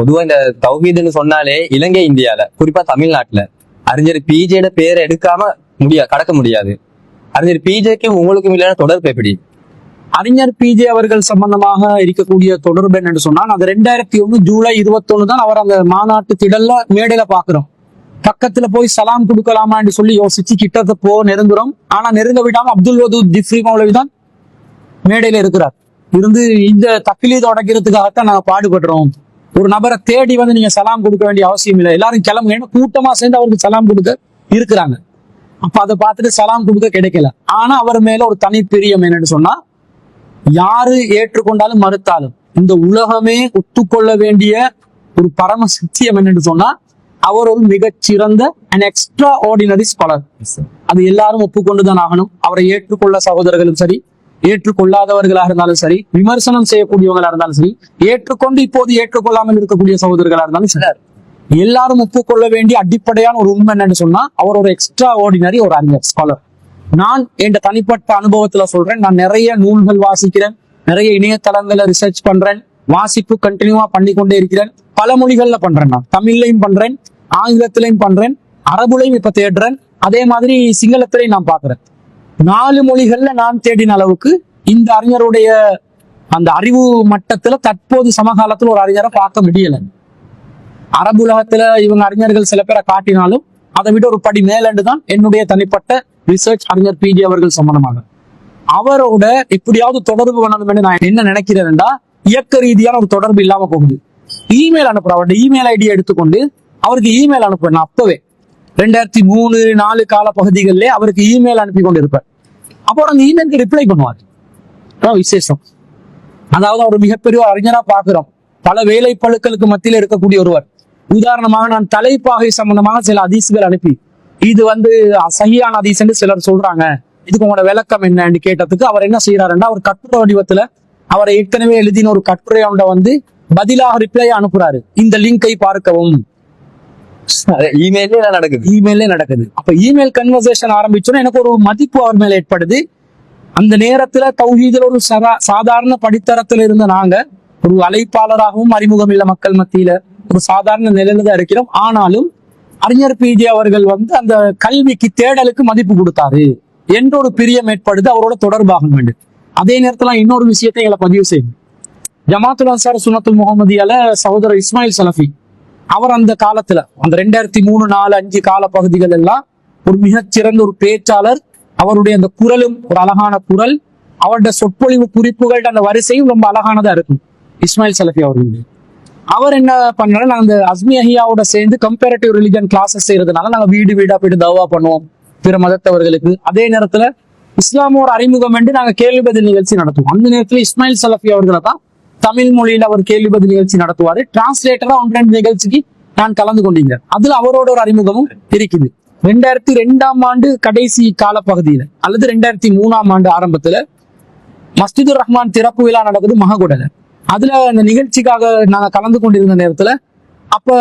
பொதுவா இந்த தௌஹீதுன்னு சொன்னாலே இலங்கை இந்தியால குறிப்பா தமிழ்நாட்டுல. அறிஞர் பிஜேட பேரை எடுக்காம முடியாது கடக்க முடியாது. அறிஞர் பிஜேக்கும் உங்களுக்கும் இல்லைன்னா தொடர்பு எப்படி? அறிஞர் பிஜே அவர்கள் சம்பந்தமாக இருக்கக்கூடிய தொடர்பு என்னன்னு சொன்னா அந்த ரெண்டாயிரத்தி ஒண்ணு ஜூலை இருபத்தொன்னு தான் அவர் அந்த மாநாட்டு திடல்ல மேடையில பாக்குறோம் பக்கத்துல போய் சலாம் கொடுக்கலாமான்னு சொல்லி யோசிச்சு கிட்டத்த போ நெருங்குறோம். ஆனா நெருங்க விடாம அப்துல் வதூத் திஃப்ரி மௌலவி தான் மேடையில இருக்கிறார். இருந்து இந்த தக்கிலீத உடைக்கிறதுக்காகத்தான் நாங்க பாடுபடுறோம். ஒரு நபரை தேடி வந்து நீங்க சலாம் கொடுக்க வேண்டிய அவசியம் இல்லை. எல்லாரும் கிளம்புங்க. ஏன்னா கூட்டமா சேர்ந்து அவருக்கு சலாம் கொடுக்க இருக்கிறாங்க. அப்ப அதை பார்த்துட்டு சலாம் கொடுக்க கிடைக்கல. ஆனா அவர் மேல ஒரு தனி பிரியம் என்னன்னு சொன்னா யாரு ஏற்றுக்கொண்டாலும் மறுத்தாலும் இந்த உலகமே ஒத்துக்கொள்ள வேண்டிய ஒரு பரம சத்தியம் என்னன்னு சொன்னா அவர் ஒரு மிகச்சிறந்த அண்ட் எக்ஸ்ட்ரா ஆர்டினரி ஸ்காலர் அது எல்லாரும் ஒப்புக்கொண்டுதான் ஆகணும். அவரை ஏற்றுக்கொள்ள சகோதரர்களும் சரி ஏற்றுக்கொள்ளாதவர்களாக இருந்தாலும் சரி விமர்சனம் செய்யக்கூடியவங்களா இருந்தாலும் சரி ஏற்றுக்கொண்டு இப்போது ஏற்றுக்கொள்ளாமல் இருக்கக்கூடிய சகோதரர்களா இருந்தாலும் சரி. எல்லாரும் ஒப்புக்கொள்ள வேண்டிய அடிப்படையான ஒரு உண்மை என்னன்னு சொன்னா அவர் ஒரு எக்ஸ்ட்ரா ஆர்டினரி ஒரு அறிஞர் ஸ்காலர் நான் என் தனிப்பட்ட அனுபவத்துல சொல்றேன் நான் நிறைய நூல்கள் வாசிக்கிறேன் நிறைய இணையதளங்களை ரிசர்ச் பண்றேன் வாசிப்பு கண்டினியூவா பண்ணி கொண்டே இருக்கிறேன் பல மொழிகள்ல பண்றேன் நான். தமிழ்லையும் பண்றேன் ஆங்கிலத்திலையும் பண்றேன் அரபுலையும் இப்ப தேடுறேன் அதே மாதிரி சிங்களத்திலையும் நான் பாக்குறேன் நாலு மொழிகள்ல நான் தேடின அளவுக்கு இந்த அறிஞருடைய அந்த அறிவு மட்டத்துல தற்போது சமகாலத்துல ஒரு அறிஞரை பார்க்க முடியல. அரபு உலகத்துல இவங்க அறிஞர்கள் சில பேரை காட்டினாலும் அதை விட ஒரு படி மேலண்டு தான் என்னுடைய தனிப்பட்ட ரிசர்ச் அறிஞர் பிடி அவர்கள் சம்பந்தமாக. அவரோட எப்படியாவது தொடர்பு பண்ணணும் நான் என்ன நினைக்கிறேன்டா இயக்க ரீதியான ஒரு தொடர்பு இல்லாம போகுது. இமெயில் அனுப்புற அவருடைய இமெயில் ஐடியை எடுத்துக்கொண்டு அவருக்கு இமெயில் அனுப்புவேன். நான் அப்பவே. ரெண்டாயிரத்தி மூணு நாலு கால பகுதிகளிலே அவருக்கு இமெயில் அனுப்பி கொண்டு இருப்பேன் அப்போ அந்த ஈமெயிலுக்கு ரிப்ளை பண்ணுவார். அதான் விசேஷம். அதாவது அவர் மிகப்பெரிய அறிஞரா பார்க்கிறோம். பல வேலை பழுக்களுக்கு மத்தியில் இருக்கக்கூடிய ஒருவர். உதாரணமாக நான் தலைப்பாகை சம்பந்தமாக சில அதிசுகள் அனுப்பி. இது வந்து சகியான அதிஸ் என்று சிலர் சொல்றாங்க. இதுக்கு உங்களோட விளக்கம் என்னன்னு கேட்டதுக்கு அவர் என்ன செய்யறாருன்னா அவர் கட்டுரை வடிவத்துல அவர் ஏற்கனவே எழுதின ஒரு கட்டுரை ஒன்றை வந்து பதிலாக ரிப்ளை அனுப்புறாரு. இந்த லிங்கை பார்க்கவும். இமெயிலே நடக்குது. இமெயிலே நடக்குது. அப்ப இமெயில் கன்வர்சேஷன் ஆரம்பிச்சோன்னா எனக்கு ஒரு மதிப்பு அவர் மேல ஏற்படுது. அந்த நேரத்துல தௌஹீதுல ஒரு சரா சாதாரண படித்தரத்துல இருந்த நாங்க ஒரு அழைப்பாளராகவும் அறிமுகம் இல்ல மக்கள் மத்தியில ஒரு சாதாரண நிலையில தான் இருக்கிறோம். ஆனாலும் அறிஞர் பிஜே அவர்கள் வந்து அந்த கல்விக்கு தேடலுக்கு மதிப்பு கொடுத்தாரு என்ற ஒரு பிரியம் ஏற்படுது அவரோட தொடர்பாக வேண்டும் அதே நேரத்துல இன்னொரு விஷயத்தை எங்களை பதிவு செய்யும் ஜமாத்துல் அன்சார் சுனத்துல் முகமதியால சகோதரர் இஸ்மாயில் சலஃபி அவர் அந்த காலத்துல அந்த ரெண்டாயிரத்தி மூணு நாலு அஞ்சு கால பகுதிகள் எல்லாம் ஒரு மிகச்சிறந்த ஒரு பேச்சாளர். அவருடைய அந்த குரலும் ஒரு அழகான குரல் அவருடைய சொற்பொழிவு குறிப்புகள்ட்ட அந்த வரிசையும் ரொம்ப அழகானதா இருக்கும். இஸ்மாயில் சலஃபி அவர்களுடைய. அவர் என்ன பண்ணாரு? நாங்க அந்த அஸ்மி அஹியாவோட சேர்ந்து கம்பேரட்டிவ் ரிலிஜன் கிளாஸஸ் செய்யறதுனால நாங்க வீடு வீடா போயிட்டு தவா பண்ணுவோம் பிற மதத்தவர்களுக்கு. அதே நேரத்துல இஸ்லாமோட அறிமுகம் என்று நாங்க கேள்வி பதில் நிகழ்ச்சி நடத்துவோம். அந்த நேரத்துல இஸ்மாயில் சலஃபி அவர்களை தான் தமிழ் மொழியில அவர் கேள்வி பதில் நிகழ்ச்சி நடத்துவாரு. டிரான்ஸ்லேட்டரா ஒன்று ரெண்டு நிகழ்ச்சிக்கு நான் கலந்து கொண்டிருந்தேன் அதுல அவரோட ஒரு அறிமுகமும் இருக்குது. ரெண்டாயிரத்தி ரெண்டாம் ஆண்டு கடைசி காலப்பகுதியில அல்லது ரெண்டாயிரத்தி மூணாம் ஆண்டு ஆரம்பத்துல மஸ்ஜிதுர் ரஹ்மான் திறப்பு விழா நடக்குது மககுடல அதுல அந்த நிகழ்ச்சிக்காக நாங்க கலந்து கொண்டிருந்த நேரத்துல அப்ப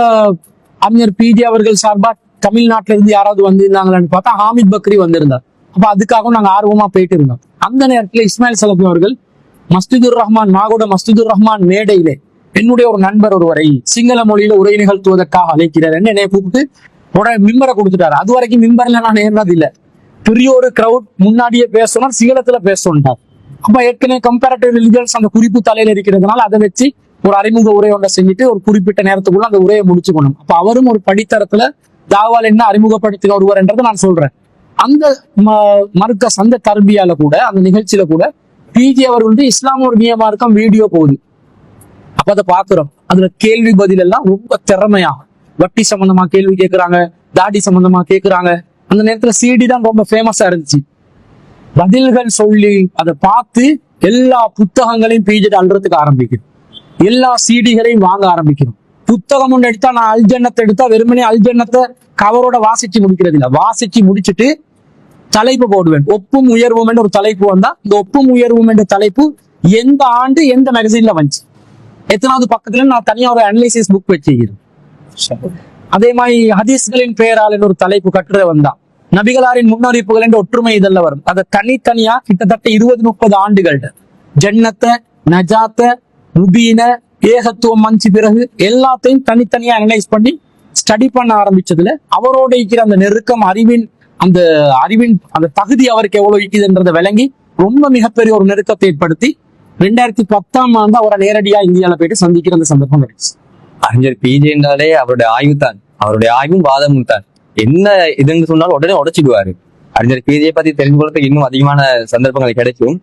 அறிஞர் பிஜி அவர்கள் சார்பா தமிழ்நாட்டில இருந்து யாராவது வந்திருந்தாங்களான்னு பார்த்தா ஹாமித் பக்ரி வந்திருந்தார். அப்ப அதுக்காகவும் நாங்க ஆர்வமா போயிட்டு இருந்தோம். அந்த நேரத்துல இஸ்மாயில் சலபி அவர்கள் மஸ்திதுர் ரஹ்மான் நாகோட மஸ்திதுர் ரஹ்மான் மேடையிலே என்னுடைய ஒரு நண்பர் ஒருவரை சிங்கள மொழியில உரை நிகழ்த்துவதற்காக அழைக்கிறார். என்னை கூப்பிட்டு உடனே மிம்பரை கொடுத்துட்டாரு. அது வரைக்கும் மிம்பர்ல நான் ஏறினது இல்ல பெரிய ஒரு கிரௌட் முன்னாடியே பேசணும் சிங்களத்துல பேசணும்ட்டார். அப்ப ஏற்கனவே கம்பேரட்டிவ் ரிலிஜன்ஸ் அந்த குறிப்பு தலையில இருக்கிறதுனால அதை வச்சு ஒரு அறிமுக உரை ஒன்றை செஞ்சுட்டு ஒரு குறிப்பிட்ட நேரத்துக்குள்ள அந்த உரையை முடிச்சுக்கணும். அப்ப அவரும் ஒரு படித்தரத்துல தாவால் என்ன அறிமுகப்படுத்தின ஒருவர் என்றதை நான் சொல்றேன். அந்த ம- சந்த அந்த தர்பியால கூட அந்த நிகழ்ச்சியில கூட பிஜி அவர்களுடைய இஸ்லாம் ஒரு நியமார்க்கம் வீடியோ போகுது. அப்ப அதை பாக்குறோம் அதுல கேள்வி பதில் எல்லாம் ரொம்ப திறமையா. வட்டி சம்பந்தமா கேள்வி கேட்கிறாங்க தாடி சம்பந்தமா கேட்கிறாங்க அந்த நேரத்துல சிடி தான் ரொம்ப ஃபேமஸா இருந்துச்சு. பதில்கள் சொல்லி அதை பார்த்து எல்லா புத்தகங்களையும் பிஜி அல்றதுக்கு ஆரம்பிக்கும் எல்லா சிடிகளையும் வாங்க ஆரம்பிக்கிறோம். புத்தகம் ஒன்று எடுத்தா நான் அல்ஜன்னத்தை எடுத்தா வெறுமனே அல்ஜன்னத்தை கவரோட வாசிச்சு முடிக்கிறது இல்லை வாசிச்சு முடிச்சுட்டு தலைப்பு போடுவேன். ஒப்பும் உயர்வும் என்ற ஒரு தலைப்பு வந்தா இந்த ஒப்பும் உயர்வும் என்ற தலைப்பு எந்த ஆண்டு எந்த மேகசின்ல வந்துச்சு? எத்தனாவது பக்கத்துல நான் தனியா ஒரு அனலிசிஸ் புக் வச்சுக்கிறேன் அதே மாதிரி ஹதீஸ்களின் பெயரால் என்ற ஒரு தலைப்பு கட்டுரை வந்தா நபிகளாரின் முன்னறிவிப்புகள் என்ற ஒற்றுமை இதெல்லாம் வரும். அதை தனித்தனியா கிட்டத்தட்ட இருபது முப்பது ஆண்டுகள்ட்ட ஜன்னத்தை நஜாத்த முபீன ஏகத்துவம் மஞ்சு பிறகு எல்லாத்தையும் தனித்தனியா அனலைஸ் பண்ணி ஸ்டடி பண்ண ஆரம்பிச்சதுல அவரோட இருக்கிற அந்த நெருக்கம் அறிவின் அந்த அறிவின் அந்த தகுதி அவருக்கு எவ்வளவு இருக்குதுன்றதை விளங்கி ரொம்ப மிகப்பெரிய ஒரு நெருக்கத்தை ஏற்படுத்தி ரெண்டாயிரத்தி பத்தாம் ஆண்டு அவரை நேரடியா இந்தியாவில போயிட்டு சந்திக்கிற அந்த சந்தர்ப்பம் கிடைச்சு. அறிஞர் பிஜே என்றாலே அவருடைய ஆய்வு தான். அவருடைய ஆய்வும் வாதமும் தான். என்ன இதுன்னு சொன்னாலும் உடனே உடைச்சிடுவாரு. அறிஞர் பிஜே பத்தி தெரிஞ்சு கொள்றதுக்கு இன்னும் அதிகமான சந்தர்ப்பங்கள் கிடைக்கும்.